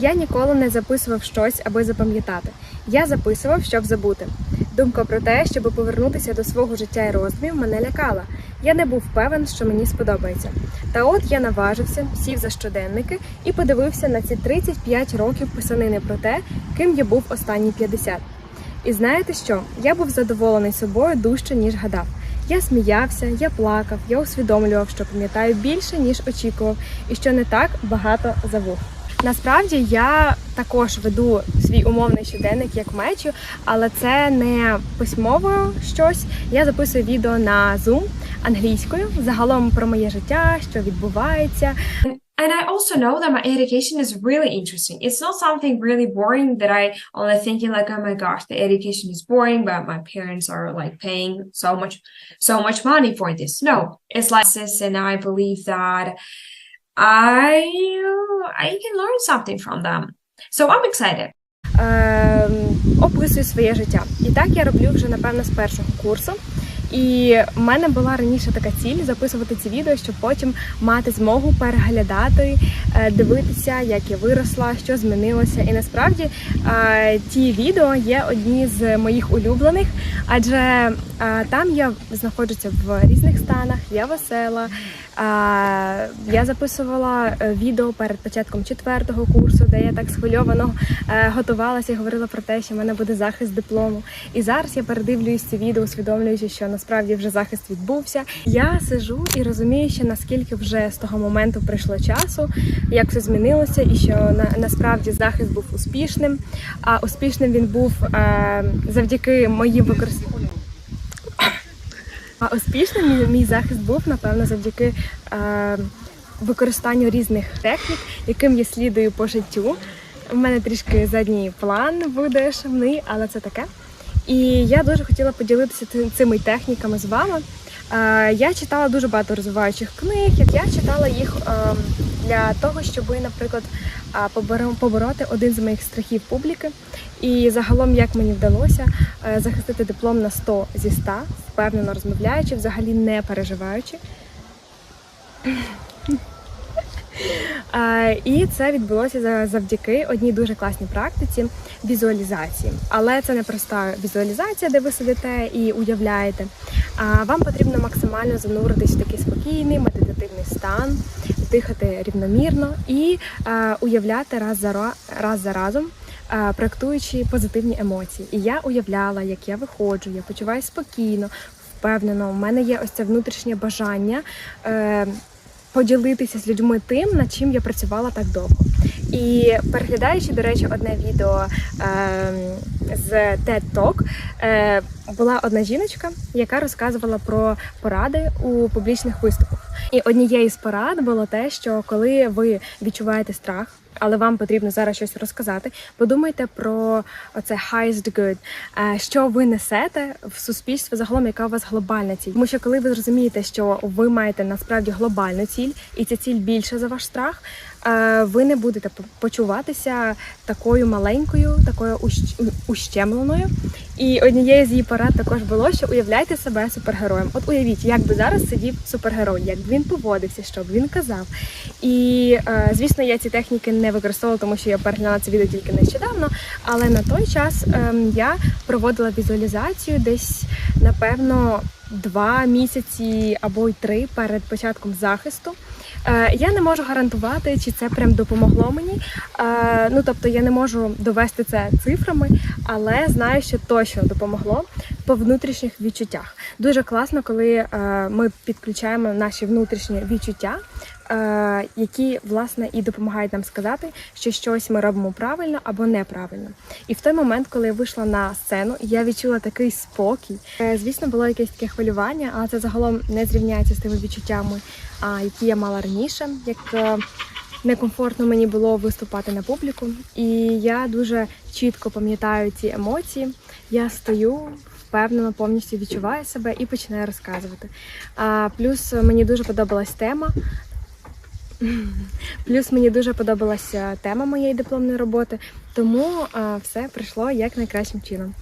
Я ніколи не записував щось, аби запам'ятати. Я записував, щоб забути. Думка про те, щоб повернутися до свого життя і роздумів, мене лякала. Я не був певен, що мені сподобається. Та от я наважився, сів за щоденники і подивився на ці 35 років писанини про те, ким я був останні 50. І знаєте що? Я був задоволений собою дужче, ніж гадав. Я сміявся, я плакав, я усвідомлював, що пам'ятаю більше, ніж очікував, і що не так багато забув. Насправді я також веду свій умовний щоденник як мечу, але це не письмово щось. Я записую відео на Zoom англійською, загалом про моє життя, що відбувається, And I also know that my education is really interesting. It's not something really boring that I only thinking like, oh my gosh, the education is boring, but my parents are like paying so much, so much money for this. No, it's like this, and I believe that I, I can learn something from them. So I'm excited. е, описую своє життя. І так я роблю вже напевно з першого курсу. І в мене була раніше така ціль записувати ці відео, щоб потім мати змогу переглядати, е, дивитися, як я виросла, що змінилося. І насправді е, ті відео є одні з моїх улюблених, адже е, там я знаходжуся в різних станах, я весела. Я записувала відео перед початком четвертого курсу, де я так схвильовано готувалася і говорила про те, що в мене буде захист диплому. І зараз я передивлююсь ці відео, усвідомлюючи, що насправді вже захист відбувся. Я сижу і розумію, що наскільки вже з того моменту прийшло часу, як все змінилося, і що на, насправді захист був успішним. А успішним він був е, завдяки моїм використанням. А успішним мій, мій захист був, напевно, завдяки е, використанню різних технік, яким я слідую по життю. У мене трішки задній план буде шумний, але це таке. І я дуже хотіла поділитися ци- цими техніками з вами. Я читала дуже багато розвиваючих книг, як я читала їх для того, щоб, наприклад, поборо- побороти один з моїх страхів публіки. І загалом, як мені вдалося е, захистити диплом на 100 зі 100, впевнено розмовляючи, взагалі не переживаючи. І це відбулося за- завдяки одній дуже класній практиці візуалізації. Але це не проста візуалізація, де ви сидите і уявляєте. А вам потрібно максимально зануритись в такий спокійний медитативний стан, дихати рівномірно і уявляти раз за раз за разом. Практуючи позитивні емоції, і я уявляла, як я виходжу, я почуваюся спокійно, впевнено. У мене є ось це внутрішнє бажання е, поділитися з людьми тим, над чим я працювала так довго. І переглядаючи, до речі, одне відео е, з TED Talk, е, була одна жіночка, яка розказувала про поради у публічних виступах. І однією з порад було те, що коли ви відчуваєте страх, але вам потрібно зараз щось розказати, подумайте про оце highest good, е, що ви несете в суспільство загалом, яка у вас глобальна ціль. Тому що коли ви зрозумієте, що ви маєте насправді глобальну ціль, і ця ціль більша за ваш страх, е, ви не будете почуватися такою маленькою, такою ущемленою. І однією з її порад також було, що уявляйте себе супергероєм. От уявіть, як би зараз сидів супергерой, як би він поводився, що б він казав. І е, звісно, я ці техніки не використовувала, тому що я переглянула це відео тільки нещодавно. Але на той час ем, я проводила візуалізацію десь, напевно, два місяці або й три перед початком захисту. Е, Я не можу гарантувати, чи це прям допомогло мені. Е, Ну тобто я не можу довести це цифрами, але знаю, що точно допомогло по внутрішніх відчуттях. Дуже класно, коли е, ми підключаємо наші внутрішні відчуття, які власне і допомагають нам сказати, що щось ми робимо правильно або неправильно. І в той момент, коли я вийшла на сцену, я відчула такий спокій. Е, Звісно, було якесь таке хвилювання, але це загалом не зрівняється з тими відчуттями, які я мала раніше. Як е, некомфортно мені було виступати на публіку, і я дуже чітко пам'ятаю ці емоції. Я стою. Впевнено, повністю відчуваю себе і починаю розказувати. А плюс мені дуже подобалась тема. Плюс мені дуже подобалася тема моєї дипломної роботи, тому все пройшло як найкращим чином.